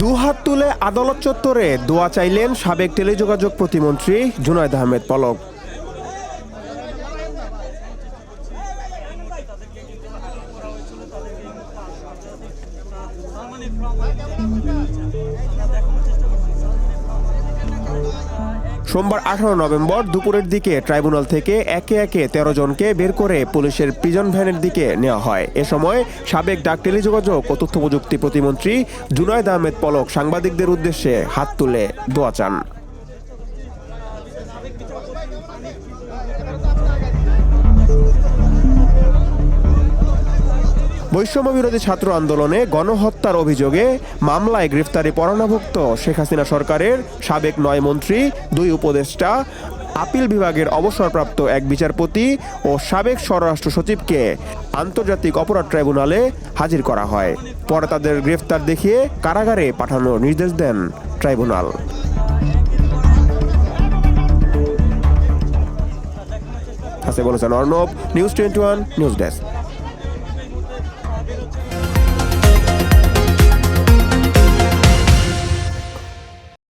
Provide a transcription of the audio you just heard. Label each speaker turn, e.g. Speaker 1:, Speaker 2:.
Speaker 1: দুহাত তুলে আদালত চত্বরে দোয়া চাইলেন সাবেক টেলিযোগাযোগ প্রতিমন্ত্রী জুনায়দ আহমেদ পলক। সোমবার আঠারো নভেম্বর দুপুরের দিকে ট্রাইব্যুনাল থেকে একে একে তেরো জনকে বের করে পুলিশের প্রিজন ভ্যানের দিকে নেওয়া হয়। এ সময় সাবেক ডাক টেলিযোগাযোগ ও তথ্য প্রযুক্তি প্রতিমন্ত্রী জুনায়দ আহমেদ পলক সাংবাদিকদের উদ্দেশ্যে হাত তুলে দোয়া চান। বৈষম্য বিরোধী ছাত্র আন্দোলনে গণহত্যার অভিযোগে মামলায় গ্রেফতারি পরোয়ানাভুক্ত শেখ হাসিনা সরকারের সাবেক নয় মন্ত্রী, দুই উপদেষ্টা, আপিল বিভাগের অবসরপ্রাপ্ত এক বিচারপতি ও সাবেক স্বরাষ্ট্র সচিবকে আন্তর্জাতিক অপরাধ ট্রাইব্যুনালে হাজির করা হয়। পরে তাদের গ্রেফতার দেখিয়ে কারাগারে পাঠানোর নির্দেশ দেন ট্রাইব্যুনাল। হাসে বলেছেন Arnab, news twenty one, news desk.